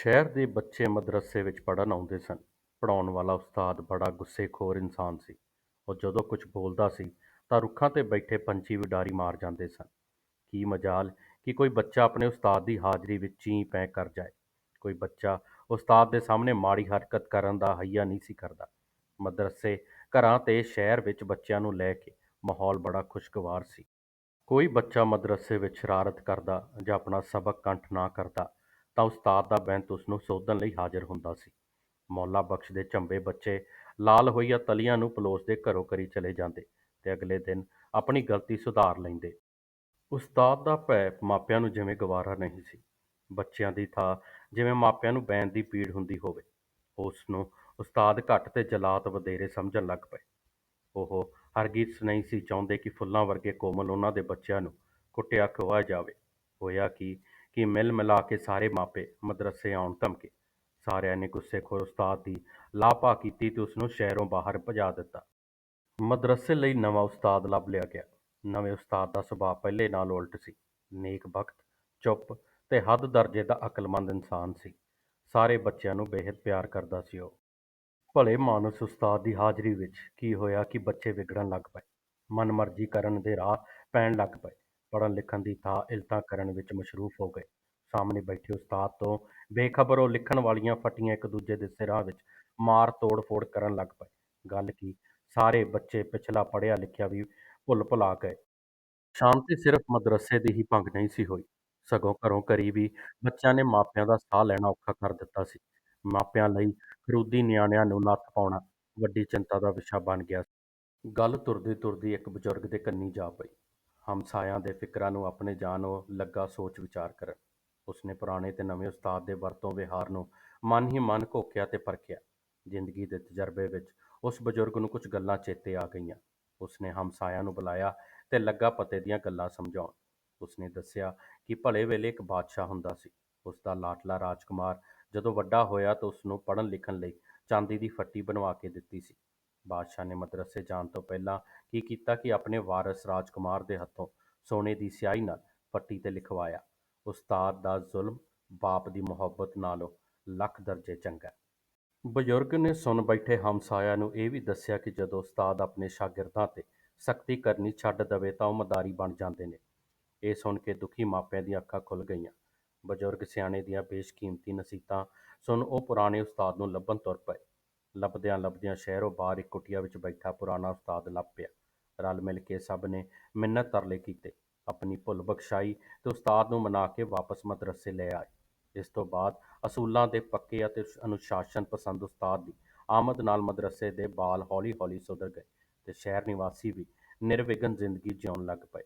ਸ਼ਹਿਰ ਦੇ ਬੱਚੇ ਮਦਰਸੇ ਵਿੱਚ ਪੜ੍ਹਨ ਆਉਂਦੇ ਸਨ। ਪੜ੍ਹਾਉਣ ਵਾਲਾ ਉਸਤਾਦ ਬੜਾ ਗੁੱਸੇਖੋਰ ਇਨਸਾਨ ਸੀ। ਉਹ ਜਦੋਂ ਕੁਝ ਬੋਲਦਾ ਸੀ ਤਾਂ ਰੁੱਖਾਂ 'ਤੇ ਬੈਠੇ ਪੰਛੀ ਵੀ ਉਡਾਰੀ ਮਾਰ ਜਾਂਦੇ ਸਨ। ਕੀ ਮਜਾਲ ਕਿ ਕੋਈ ਬੱਚਾ ਆਪਣੇ ਉਸਤਾਦ ਦੀ ਹਾਜ਼ਰੀ ਵਿੱਚ ਚੀਂ-ਪੈਂ ਕਰ ਜਾਏ। ਕੋਈ ਬੱਚਾ ਉਸਤਾਦ ਦੇ ਸਾਹਮਣੇ ਮਾੜੀ ਹਰਕਤ ਕਰਨ ਦਾ ਹੱਈਆ ਨਹੀਂ ਸੀ ਕਰਦਾ। ਮਦਰਸੇ, ਘਰਾਂ ਤੇ ਸ਼ਹਿਰ ਵਿੱਚ ਬੱਚਿਆਂ ਨੂੰ ਲੈ ਕੇ ਮਾਹੌਲ ਬੜਾ ਖੁਸ਼ਗਵਾਰ ਸੀ। ਕੋਈ ਬੱਚਾ ਮਦਰਸੇ ਵਿੱਚ ਸ਼ਰਾਰਤ ਕਰਦਾ ਜਾਂ ਆਪਣਾ ਸਬਕ ਕੰਠ ਨਾ ਕਰਦਾ ਤਾਂ ਉਸਤਾਦ ਦਾ ਬੈਂਤ ਉਸਨੂੰ ਸੋਧਣ ਲਈ ਹਾਜ਼ਰ ਹੁੰਦਾ ਸੀ। ਮੌਲਾ ਬਖ਼ਸ਼ ਦੇ ਝੰਬੇ ਬੱਚੇ ਲਾਲ ਹੋਈਆਂ ਤਲੀਆਂ ਨੂੰ ਪਲੋਸਦੇ ਘਰੋਂ ਘਰੀ ਚਲੇ ਜਾਂਦੇ ਤੇ ਅਗਲੇ ਦਿਨ ਆਪਣੀ ਗਲਤੀ ਸੁਧਾਰ ਲੈਂਦੇ। ਉਸਤਾਦ ਦਾ ਭੈ ਮਾਪਿਆਂ ਨੂੰ ਜਿਵੇਂ ਗਵਾਰਾ ਨਹੀਂ ਸੀ। ਬੱਚਿਆਂ ਦੀ ਥਾਂ ਜਿਵੇਂ ਮਾਪਿਆਂ ਨੂੰ ਬੈਂਤ ਦੀ ਪੀੜ ਹੁੰਦੀ ਹੋਵੇ, ਉਸਨੂੰ ਉਸਤਾਦ ਘੱਟ ਤੇ ਜਲਾਤ ਵਧੇਰੇ ਸਮਝਣ ਲੱਗ ਪਏ। ਉਹ ਹਰਗਿਜ਼ ਨਹੀਂ ਸੀ ਚਾਹੁੰਦੇ ਕਿ ਫੁੱਲਾਂ ਵਰਗੇ ਕੋਮਲ ਉਹਨਾਂ ਦੇ ਬੱਚਿਆਂ ਨੂੰ ਕੁੱਟਿਆ ਖੋਹਿਆ ਜਾਵੇ। ਹੋਇਆ ਕੀ ਕਿ ਮਿਲ ਮਿਲਾ ਕੇ ਸਾਰੇ ਮਾਪੇ ਮਦਰਸੇ ਆਉਣ ਧਮਕੇ। ਸਾਰਿਆਂ ਨੇ ਗੁੱਸੇਖੋਰ ਉਸਤਾਦ ਦੀ ਲਾਪਾ ਕੀਤੀ ਤੇ ਉਸਨੂੰ ਸ਼ਹਿਰੋਂ ਬਾਹਰ ਭਜਾ ਦਿੱਤਾ। ਮਦਰਸੇ ਲਈ ਨਵਾਂ ਉਸਤਾਦ ਲੱਭ ਲਿਆ ਗਿਆ। ਨਵੇਂ ਉਸਤਾਦ ਦਾ ਸੁਭਾਅ ਪਹਿਲੇ ਨਾਲ ਉਲਟ ਸੀ। ਨੇਕ ਵਕਤ, ਚੁੱਪ ਤੇ ਹੱਦ ਦਰਜੇ ਦਾ ਅਕਲਮੰਦ ਇਨਸਾਨ ਸੀ। ਸਾਰੇ ਬੱਚਿਆਂ ਨੂੰ ਬੇਹੱਦ ਪਿਆਰ ਕਰਦਾ ਸੀ ਉਹ। ਭਲੇ-ਮਾਨਸ ਉਸਤਾਦ ਦੀ ਹਾਜ਼ਰੀ ਵਿੱਚ ਕੀ ਹੋਇਆ ਕਿ ਬੱਚੇ ਵਿਗੜਨ ਲੱਗ ਪਏ। ਮਨ-ਮਰਜ਼ੀ ਕਰਨ ਦੇ ਰਾਹ ਪੈਣ ਲੱਗ ਪਏ। ਪੜ੍ਹਨ-ਲਿਖਣ ਦੀ ਥਾਂ ਇਲਤਾਂ ਕਰਨ ਵਿੱਚ ਮਸ਼ਰੂਫ ਹੋ ਗਏ। ਸਾਹਮਣੇ ਬੈਠੇ ਉਸਤਾਦ ਤੋਂ ਬੇਖ਼ਬਰ ਉਹ ਲਿਖਣ ਵਾਲੀਆਂ ਫੱਟੀਆਂ ਇੱਕ-ਦੂਜੇ ਦੇ ਸਿਰਾਂ ਵਿੱਚ ਮਾਰ ਤੋੜ-ਫੋੜ ਕਰਨ ਲੱਗ ਪਏ। ਗੱਲ ਕੀ, ਸਾਰੇ ਬੱਚੇ ਪਿਛਲਾ ਪੜ੍ਹਿਆ-ਲਿਖਿਆ ਵੀ ਭੁੱਲ-ਭੁਲਾ ਗਏ। ਸ਼ਾਂਤੀ ਸਿਰਫ਼ ਮਦਰਸੇ ਦੀ ਹੀ ਭੰਗ ਨਹੀਂ ਸੀ ਹੋਈ, ਸਗੋਂ ਘਰੋਂ ਘਰੀ ਵੀ ਬੱਚਿਆਂ ਨੇ ਮਾਪਿਆਂ ਦਾ ਸਾਹ ਲੈਣਾ ਔਖਾ ਕਰ ਦਿੱਤਾ ਸੀ। ਮਾਪਿਆਂ ਲਈ ਖਰੂਦੀ ਨਿਆਣਿਆਂ ਨੂੰ ਨੱਥ ਪਾਉਣਾ ਵੱਡੀ ਚਿੰਤਾ ਦਾ ਵਿਸ਼ਾ ਬਣ ਗਿਆ ਸੀ। ਗੱਲ ਤੁਰਦੀ-ਤੁਰਦੀ ਇੱਕ ਬਜ਼ੁਰਗ ਦੇ ਕੰਨੀ ਜਾ ਪਈ। ਹਮਸਾਇਆਂ ਦੇ ਫਿਕਰਾਂ ਨੂੰ ਆਪਣੇ ਜਾਣ ਉਹ ਲੱਗਾ ਸੋਚ-ਵਿਚਾਰ ਕਰਨ। ਉਸਨੇ ਪੁਰਾਣੇ ਤੇ ਨਵੇਂ ਉਸਤਾਦ ਦੇ ਵਰਤੋਂ-ਵਿਹਾਰ ਨੂੰ ਮਨ ਹੀ ਮਨ ਘੋਖਿਆ ਤੇ ਪਰਖਿਆ। ਜ਼ਿੰਦਗੀ ਦੇ ਤਜਰਬੇ ਵਿੱਚ ਉਸ ਬਜ਼ੁਰਗ ਨੂੰ ਕੁਝ ਗੱਲਾਂ ਚੇਤੇ ਆ ਗਈਆਂ। ਉਸਨੇ ਹਮਸਾਇਆਂ ਨੂੰ ਬੁਲਾਇਆ ਤੇ ਲੱਗਾ ਪਤੇ ਦੀਆਂ ਗੱਲਾਂ ਸਮਝਾਉਣ। ਉਸਨੇ ਦੱਸਿਆ ਕਿ ਭਲੇ ਵੇਲੇ ਇੱਕ ਬਾਦਸ਼ਾਹ ਹੁੰਦਾ ਸੀ। ਉਸਦਾ ਲਾਡਲਾ ਰਾਜਕੁਮਾਰ ਜਦੋਂ ਵੱਡਾ ਹੋਇਆ ਤਾਂ ਉਸਨੂੰ ਪੜ੍ਹਨ-ਲਿਖਣ ਲਈ ਚਾਂਦੀ ਦੀ ਫੱਟੀ ਬਣਵਾ ਕੇ ਦਿੱਤੀ ਸੀ। ਬਾਦਸ਼ਾਹ ਨੇ ਮਦਰਸੇ ਜਾਣ ਤੋਂ ਪਹਿਲਾਂ ਕੀ ਕੀਤਾ ਕਿ ਆਪਣੇ ਵਾਰਸ ਰਾਜਕੁਮਾਰ ਦੇ ਹੱਥੋਂ ਸੋਨੇ ਦੀ ਸਿਆਹੀ ਨਾਲ ਪੱਟੀ ਤੇ ਲਿਖਵਾਇਆ, ਉਸਤਾਦ ਦਾ ਜ਼ੁਲਮ ਬਾਪ ਦੀ ਮੁਹੱਬਤ ਨਾਲੋਂ ਲੱਖ ਦਰਜੇ ਚੰਗਾ। ਬਜ਼ੁਰਗ ਨੇ ਸੁਣ ਬੈਠੇ ਹਮਸਾਇਆ ਨੂੰ ਇਹ ਵੀ ਦੱਸਿਆ ਕਿ ਜਦੋਂ ਉਸਤਾਦ ਆਪਣੇ ਸ਼ਾਗਿਰਦਾਂ 'ਤੇ ਸਖ਼ਤੀ ਕਰਨੀ ਛੱਡ ਦਵੇ ਤਾਂ ਉਹ ਮਦਾਰੀ ਬਣ ਜਾਂਦੇ ਨੇ। ਇਹ ਸੁਣ ਕੇ ਦੁਖੀ ਮਾਪਿਆਂ ਦੀਆਂ ਅੱਖਾਂ ਖੁੱਲ੍ਹ ਗਈਆਂ। ਬਜ਼ੁਰਗ ਸਿਆਣੇ ਦੀਆਂ ਬੇਸ਼ਕੀਮਤੀ ਨਸੀਹਤਾਂ ਸੁਣ ਉਹ ਪੁਰਾਣੇ ਉਸਤਾਦ ਨੂੰ ਲੱਭਣ ਤੁਰ ਪਏ। ਲੱਭਦਿਆਂ-ਲੱਭਦਿਆਂ ਸ਼ਹਿਰੋਂ ਬਾਹਰ ਇੱਕ ਕੁਟੀਆ ਵਿੱਚ ਬੈਠਾ ਪੁਰਾਣਾ ਉਸਤਾਦ ਲੱਭ ਪਿਆ। ਰਲ-ਮਿਲ ਕੇ ਸਭ ਨੇ ਮਿੰਨਤ-ਤਰਲੇ ਕੀਤੇ, ਆਪਣੀ ਭੁੱਲ-ਬਖ਼ਸ਼ਾਈ ਤੇ ਉਸਤਾਦ ਨੂੰ ਮਨਾ ਕੇ ਵਾਪਸ ਮਦਰਸੇ ਲੈ ਆਏ। ਇਸ ਤੋਂ ਬਾਅਦ ਅਸੂਲਾਂ ਦੇ ਪੱਕੇ ਅਤੇ ਅਨੁਸ਼ਾਸਨ-ਪਸੰਦ ਉਸਤਾਦ ਦੀ ਆਮਦ ਨਾਲ ਮਦਰਸੇ ਦੇ ਬਾਲ ਹੌਲੀ-ਹੌਲੀ ਸੁਧਰ ਗਏ ਤੇ ਸ਼ਹਿਰ ਨਿਵਾਸੀ ਵੀ ਨਿਰਵਿਘਨ ਜ਼ਿੰਦਗੀ ਜਿਊਣ ਲੱਗ ਪਏ।